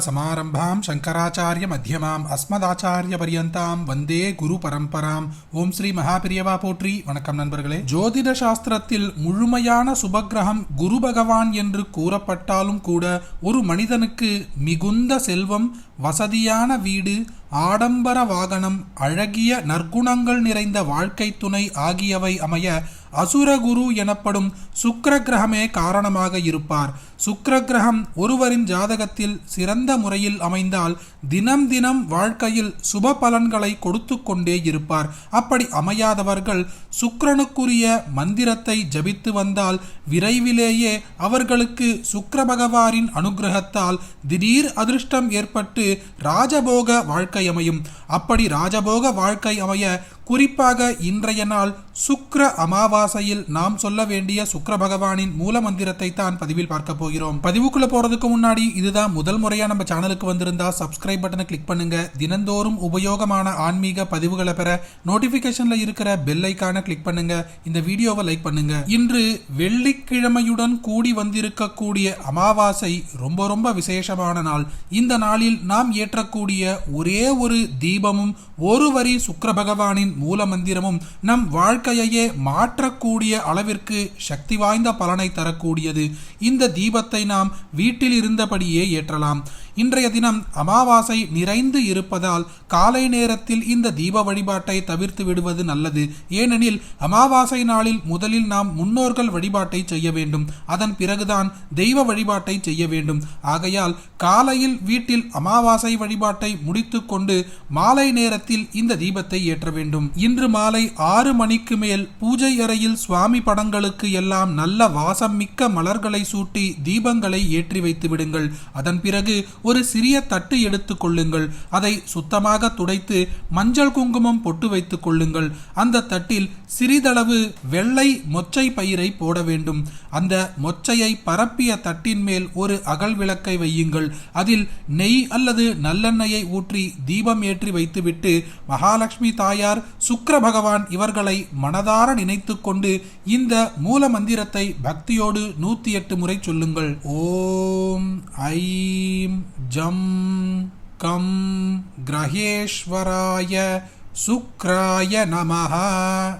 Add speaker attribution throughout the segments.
Speaker 1: சமாரம்பாம் சங்கராச்சாரிய மத்தியமாம் அஸ்மதாச்சாரிய பரியந்தாம் வந்தே குரு பரம்பராம் ஓம் ஸ்ரீ மகாபிரியவா போற்றி வணக்கம் நண்பர்களே. ஜோதிட சாஸ்திரத்தில் முழுமையான சுபக்கிரகம் குரு பகவான் என்று கூறப்பட்டாலும் கூட ஒரு மனிதனுக்கு மிகுந்த செல்வம் வசதியான வீடு ஆடம்பர வாகனம் அழகிய நற்குணங்கள் நிறைந்த வாழ்க்கை துணை ஆகியவை அமைய அசுரகுரு எனப்படும் சுக்கிர கிரகமே காரணமாக இருப்பார். சுக்கர கிரகம் ஒருவரின் ஜாதகத்தில் சிறந்த முறையில் அமைந்தால் தினம் தினம் வாழ்க்கையில் சுப பலன்களை கொடுத்து கொண்டே இருப்பார். அப்படி அமையாதவர்கள் சுக்கரனுக்குரிய மந்திரத்தை ஜபித்து வந்தால் விரைவிலேயே அவர்களுக்கு சுக்கர பகவானின் அனுகிரகத்தால் திடீர் அதிர்ஷ்டம் ஏற்பட்டு ராஜபோக வாழ்க்கை அமையும். அப்படி ராஜபோக வாழ்க்கை அமைய குறிப்பாக இன்றைய நாள் சுக்ர அமாவாசையில் நாம் சொல்ல வேண்டிய சுக்கர பகவானின் மூல மந்திரத்தை தான் பதிவில் பார்க்க போகிறோம். பதிவுக்குள்ள போறதுக்கு முன்னாடி இதுதான் முதல் முறையா நம்ம சேனலுக்கு வந்திருந்தா சப்ஸ்கிரைப் பட்டனை கிளிக் பண்ணுங்க. தினந்தோறும் உபயோகமான ஆன்மீக பதிவுகளை பெற நோட்டிபிகேஷன்ல இருக்கிற பெல் ஐக்கான கிளிக் பண்ணுங்க. இந்த வீடியோவை லைக் பண்ணுங்க. இன்று வெள்ளிக்கிழமையுடன் கூடி வந்திருக்கக்கூடிய அமாவாசை ரொம்ப ரொம்ப விசேஷமான நாள். இந்த நாளில் நாம் ஏற்றக்கூடிய ஒரே ஒரு தீபமும் ஒரு வரி சுக்கர பகவானின் மூல மந்திரமும் நம் வாழ்க்கையையே மாற்றக்கூடிய அளவிற்கு சக்தி வாய்ந்த பலனை தரக்கூடியது. இந்த தீபத்தை நாம் வீட்டில் இருந்தபடியே ஏற்றலாம். இன்றைய தினம் அமாவாசை நிறைந்து இருப்பதால் காலை நேரத்தில் இந்த தீப வழிபாட்டை தவிர்த்து விடுவது நல்லது. ஏனெனில் அமாவாசை நாளில் முதலில் நாம் முன்னோர்கள் வழிபாட்டை செய்ய வேண்டும். அதன் பிறகுதான் தெய்வ வழிபாட்டை செய்ய வேண்டும். ஆகையால் காலையில் வீட்டில் அமாவாசை வழிபாட்டை முடித்துக்கொண்டு மாலை நேரத்தில் இந்த தீபத்தை ஏற்ற வேண்டும். இன்று மாலை ஆறு மணிக்கு மேல் பூஜை அறையில் சுவாமி படங்களுக்கு எல்லாம் நல்ல வாசம் மிக்க மலர்களை சூட்டி தீபங்களை ஏற்றி வைத்து விடுங்கள். அதன் பிறகு ஒரு சிறிய தட்டு எடுத்து கொள்ளுங்கள். அதை சுத்தமாக துடைத்து மஞ்சள் குங்குமம் பொட்டு வைத்துக் கொள்ளுங்கள். அந்த தட்டில் சிறிதளவு வெள்ளை மொச்சை பயிரை போட வேண்டும். அந்த மொச்சையை பரப்பிய தட்டின் மேல் ஒரு அகல் விளக்கை வையுங்கள். அதில் நெய் அல்லது நல்லெண்ணெயை ஊற்றி தீபம் ஏற்றி வைத்துவிட்டு மகாலட்சுமி தாயார் சுக்கர பகவான் இவர்களை மனதார நினைத்து கொண்டு இந்த மூல மந்திரத்தை பக்தியோடு நூத்தி எட்டு முறை சொல்லுங்கள். ஓம் ஐம் ஜம் கம் கிரகேஸ்வராய சுக்ராய நமஹ.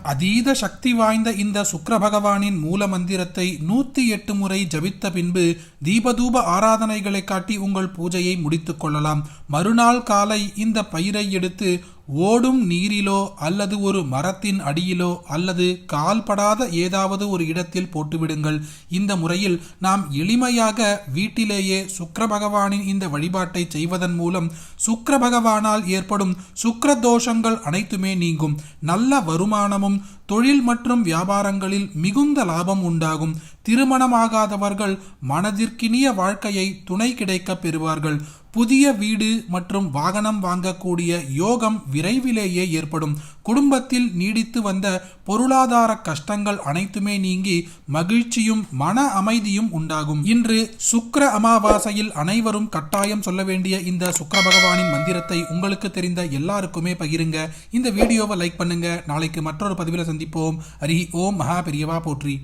Speaker 1: அதீத சக்தி வாய்ந்த இந்த சுக்ர பகவானின் மூல மந்திரத்தை நூத்தி எட்டு முறை ஜபித்த பின்பு தீபதூப ஆராதனைகளை காட்டி உங்கள் பூஜையை முடித்துக் கொள்ளலாம். மறுநாள் காலை இந்த பயிரை எடுத்து ஓடும் நீரிலோ அல்லது ஒரு மரத்தின் அடியிலோ அல்லது கால்படாத ஏதாவது ஒரு இடத்தில் போட்டுவிடுங்கள். இந்த முறையில் நாம் எளிமையாக வீட்டிலேயே சுக்கர பகவானின் இந்த வழிபாட்டை செய்வதன் மூலம் சுக்கர பகவானால் ஏற்படும் சுக்கர தோஷங்கள் அனைத்துமே நீங்கும். நல்ல வருமானமும் தொழில் மற்றும் வியாபாரங்களில் மிகுந்த லாபம் உண்டாகும். திருமணமாகாதவர்கள் மனதிற்கினிய வாழ்க்கையை துணை கிடைக்க பெறுவார்கள். புதிய வீடு மற்றும் வாகனம் வாங்கக்கூடிய யோகம் விரைவிலேயே ஏற்படும். குடும்பத்தில் நீடித்து வந்த பொருளாதார கஷ்டங்கள் அனைத்துமே நீங்கி மகிழ்ச்சியும் மன அமைதியும் உண்டாகும். இன்று சுக்கர அமாவாசையில் அனைவரும் கட்டாயம் சொல்ல வேண்டிய இந்த சுக்கர பகவானின் மந்திரத்தை உங்களுக்கு தெரிந்த எல்லாருக்குமே பகிருங்க. இந்த வீடியோவை லைக் பண்ணுங்க. நாளைக்கு மற்றொரு பதிவில் சந்திப்போம். ஹரி ஓம் மகா பெரியவா போற்றி.